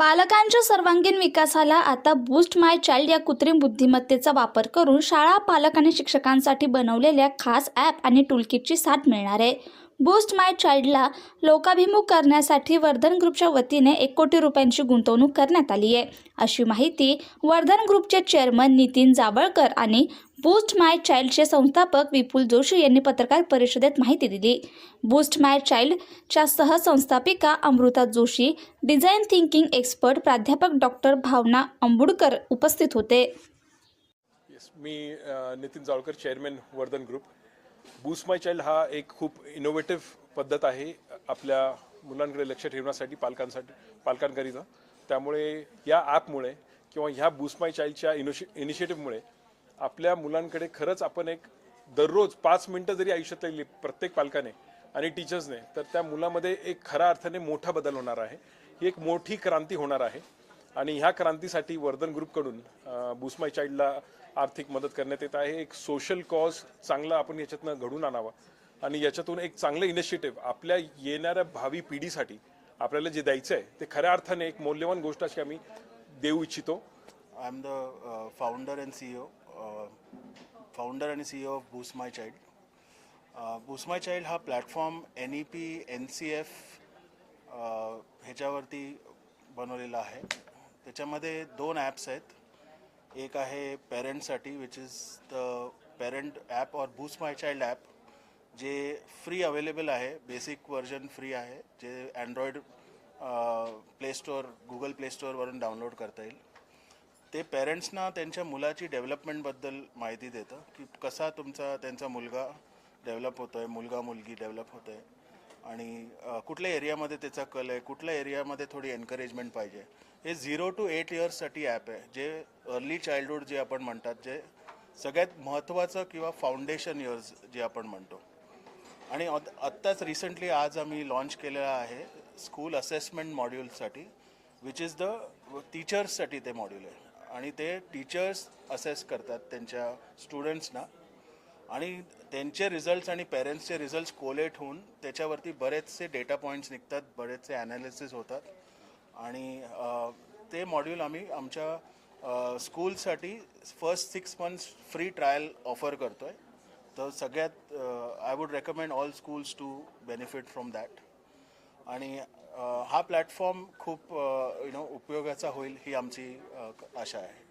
बालकांच्या सर्वांगीण विकासाला आता बूस्ट माय चाइल्ड या कृत्रिम बुद्धिमत्तेचा वापर करून शाळा पालक आणि शिक्षकांसाठी बनवलेल्या खास ॲप आणि टूलकिटची साथ मिळणार आहे. बूस्ट माय चाइल्डला लोकाभिमुख करण्यासाठी वर्धन ग्रुपच्या वतीने एक कोटी रुपयांची गुंतवणूक करण्यात आली आहे. अशी माहिती वर्धन ग्रुपचे चेअरमन नितीन जावळकर आणि बूस्ट माय चाइल्डचे संस्थापक विपुल जोशी यांनी पत्रकार परिषदेत माहिती दिली. बूस्ट माय चाइल्डच्या सहसंस्थापिका Amruta Joshi design thinking expert प्राध्यापक डॉक्टर भावना आंबुडकर उपस्थित होते. Yes, me Nitin Javalkar chairman Vardhan group boost my child हा एक खूप इनोव्हेटिव्ह पद्धत आहे आपल्या मुलांकडे लक्ष ठेवण्यासाठी पालकांसाठी पालकांकरिता. त्यामुळे या ॲपमुळे किंवा ह्या बूस्ट माय चाइल्डच्या इनोशि इनिशिएटिव्हमुळे आपल्या मुलांकडे खरंच आपण एक दररोज पाच मिनटं जरी आयुष्यात लिहिली प्रत्येक पालकाने आणि टीचर्सने तर त्या मुलामध्ये एक खऱ्या अर्थाने मोठा बदल होणार आहे. ही एक मोठी क्रांती होणार आहे. आणि ह्या क्रांतीसाठी वर्धन ग्रुपकडून बुसमाय चाईल्डला चाइल्डला आर्थिक मदत करण्यात येत आहे. एक सोशल कॉज चांगला आपण याच्यातनं घडून आणावा. आणि याच्यातून एक चांगलं इनिशिएटिव्ह आपल्या येणाऱ्या भावी पिढीसाठी आपल्याला जे द्यायचं आहे ते खऱ्या अर्थाने एक मौल्यवान गोष्ट अशी आम्ही देऊ इच्छितो. I am the founder and C O founder and C O of boost my child boost my Child हा platform N E P N C F ह्याच्यावरती बनवलेला आहे. त्याच्यामध्ये दोन ॲप्स आहेत. एक आहे पेरेंट्ससाठी which is the parent app और बूस माय चाइल्ड ॲप जे फ्री अवेलेबल आहे बेसिक व्हर्जन फ्री आहे जे Android play store Google play स्टोअरवरून download करता येईल. ते पेरेंट्सना त्यांच्या मुलाची डेव्हलपमेंटबद्दल माहिती देतं की कसा तुमचा त्यांचा मुलगा डेव्हलप होतो आहे मुलगा मुलगी डेव्हलप होत आहे आणि कुठल्या एरियामध्ये त्याचा कल आहे कुठल्या एरियामध्ये थोडी एनकरेजमेंट पाहिजे. हे झिरो टू एट इयर्ससाठी ॲप आहे जे अर्ली चाइल्डहूड जे आपण म्हणतात जे सगळ्यात महत्त्वाचं किंवा फाउंडेशन इयर्स जे आपण म्हणतो. आणि आत्ताच रिसेंटली आज आम्ही लॉन्च केलेला आहे स्कूल असेसमेंट मॉड्यूलसाठी विच इज द टीचर्ससाठी ते मॉड्यूल आहे. आणि ते टीचर्स असेस करतात त्यांच्या स्टुडंट्सना आणि त्यांचे रिझल्ट्स आणि पेरेंट्सचे रिझल्ट्स कोलेट होऊन त्याच्यावरती बरेचसे डेटा पॉईंट्स निघतात बरेचसे ॲनालिसिस होतात. आणि ते मॉड्यूल आम्ही आमच्या स्कूलसाठी first six months free trial offer करतो आहे तर सगळ्यात I would recommend all schools to benefit from that आणि हा प्लॅटफॉर्म खूप यु नो उपयोगाचा होईल ही आमची आशा आहे.